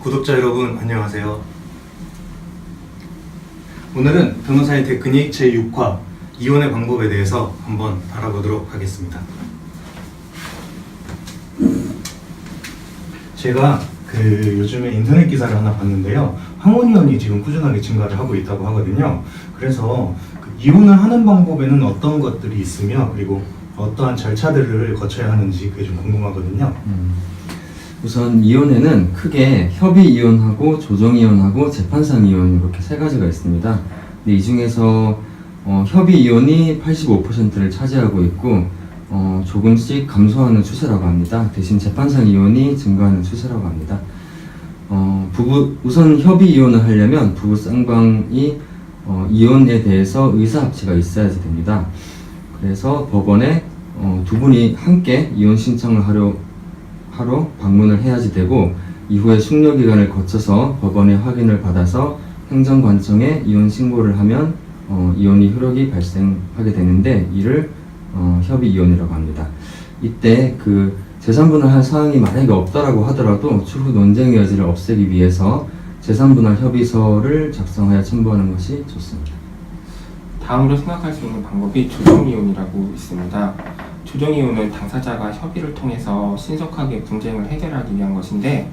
구독자 여러분 안녕하세요. 오늘은 변호사의 테크닉 제6화 이혼의 방법에 대해서 한번 알아보도록 하겠습니다. 제가 그 요즘에 인터넷 기사를 하나 봤는데요. 황혼이혼이 지금 꾸준하게 증가를 하고 있다고 하거든요. 그래서 그 이혼을 하는 방법에는 어떤 것들이 있으며 그리고 어떠한 절차들을 거쳐야 하는지 그게 좀 궁금하거든요. 음, 우선 이혼에는 크게 협의 이혼하고 조정 이혼하고 재판상 이혼 이렇게 세 가지가 있습니다. 근데 이 중에서 어, 협의 이혼이 85%를 차지하고 있고 어, 조금씩 감소하는 추세라고 합니다. 대신 재판상 이혼이 증가하는 추세라고 합니다. 어, 부부 우선 협의 이혼을 하려면 부부 쌍방이 어, 이혼에 대해서 의사 합치가 있어야지 됩니다. 그래서 법원에 어, 두 분이 함께 이혼 신청을 하려 하러 방문을 해야지 되고 이후에 숙려 기간을 거쳐서 법원의 확인을 받아서 행정관청에 이혼 신고를 하면 어, 이혼이 효력이 발생하게 되는데 이를 어, 협의 이혼이라고 합니다. 이때 그 재산분할 할 사항이 만약에 없다라고 하더라도 추후 논쟁의 여지를 없애기 위해서 재산분할 협의서를 작성하여 첨부하는 것이 좋습니다. 다음으로 생각할 수 있는 방법이 조정이혼이라고 있습니다. 조정이혼은 당사자가 협의를 통해서 신속하게 분쟁을 해결하기 위한 것인데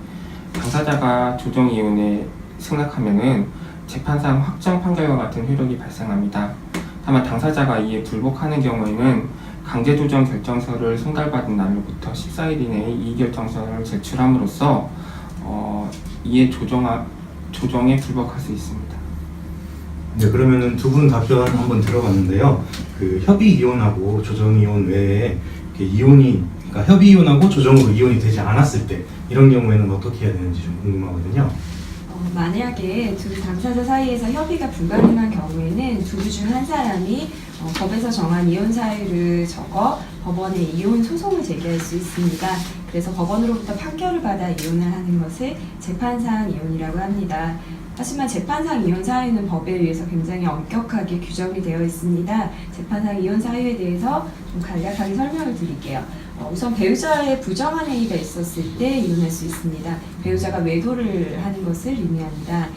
당사자가 조정이혼에 승낙하면은 재판상 확정 판결과 같은 효력이 발생합니다. 다만 당사자가 이에 불복하는 경우에는 강제조정 결정서를 송달받은 날로부터 14일 이내에 이 결정서를 제출함으로써 어, 이에 조정하, 조정에 불복할 수 있습니다. 네, 그러면은 두 분 답변 한번 들어봤는데요. 그 협의 이혼하고 조정 이혼 외에 이렇게 이혼이 그러니까 협의 이혼하고 조정으로 이혼이 되지 않았을 때 이런 경우에는 어떻게 해야 되는지 좀 궁금하거든요. 어, 만약에 두 당사자 사이에서 협의가 불가능한 경우에는 두중한 사람이 어, 법에서 정한 이혼 사유를 적어 법원에 이혼 소송을 제기할 수 있습니다. 그래서 법원으로부터 판결을 받아 이혼을 하는 것을 재판상 이혼이라고 합니다. 하지만 재판상 이혼 사유는 법에 의해서 굉장히 엄격하게 규정이 되어 있습니다. 재판상 이혼 사유에 대해서 좀 간략하게 설명을 드릴게요. 어, 우선 배우자의 부정한 행위가 있었을 때 이혼할 수 있습니다. 배우자가 외도를 하는 것을 의미합니다.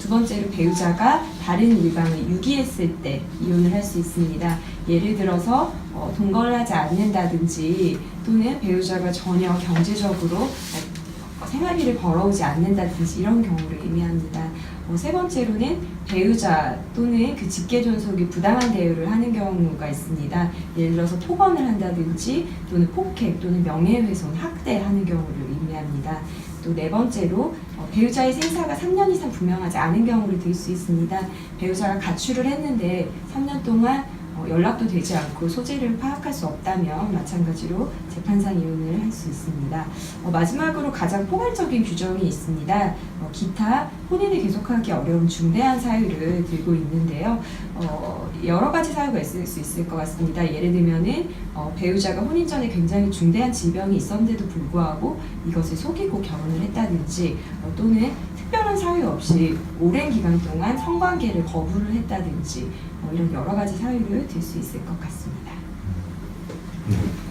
어, 두 번째로 배우자가 다른 일방을 유기했을 때 이혼을 할 수 있습니다. 예를 들어서 어, 동거를 하지 않는다든지 또는 배우자가 전혀 경제적으로 어, 생활비를 벌어오지 않는다든지 이런 경우를 의미합니다. 어, 세 번째로는 배우자 또는 그 직계 존속이 부당한 대우를 하는 경우가 있습니다. 예를 들어서 폭언을 한다든지 또는 폭행 또는 명예훼손, 학대하는 경우를 의미합니다. 또네 번째로 어, 배우자의 생사가 3년 이상 분명하지 않은 경우를 들 수 있습니다. 배우자가 가출을 했는데 3년 동안 어, 연락도 되지 않고 소재를 파악할 수 없다면 마찬가지로 재판상 이혼을 할 수 있습니다. 어, 마지막으로 가장 포괄적인 규정이 있습니다. 어, 기타 혼인을 계속하기 어려운 중대한 사유를 들고 있는데요. 어, 여러 가지 사유가 있을 수 있을 것 같습니다. 예를 들면은 어, 배우자가 혼인 전에 굉장히 중대한 질병이 있었는데도 불구하고 이것을 속이고 결혼을 했다든지 어, 또는 특별한 사유 없이 오랜 기간 동안 성관계를 거부를 했다든지 어, 이런 여러 가지 사유를 들 수 있을 것 같습니다. 어,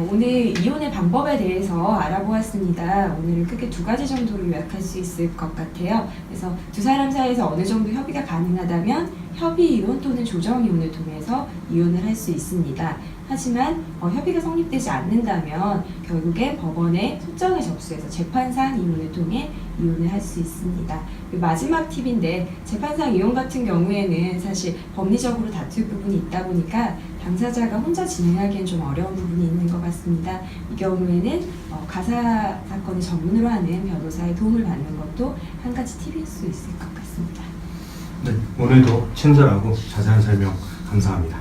오늘 이혼의 방법에 대해서 알아보았습니다. 오늘은 크게 두 가지 정도로 요약할 수 있을 것 같아요. 그래서 두 사람 사이에서 어느 정도 협의가 가능하다면 협의 이혼 또는 조정 이혼을 통해서 이혼을 할 수 있습니다. 하지만 어, 협의가 성립되지 않는다면 결국에 법원에 소장을 접수해서 재판상 이혼을 통해 이혼을 할 수 있습니다. 그리고 마지막 팁인데 재판상 이혼 같은 경우에는 사실 법리적으로 다툴 부분이 있다 보니까 당사자가 혼자 진행하기엔 좀 어려운 부분이 있는 것 같습니다. 이 경우에는 어, 가사 사건을 전문으로 하는 변호사의 도움을 받는 것도 한 가지 팁일 수 있을 것 같습니다. 네, 오늘도 친절하고 자세한 설명 감사합니다.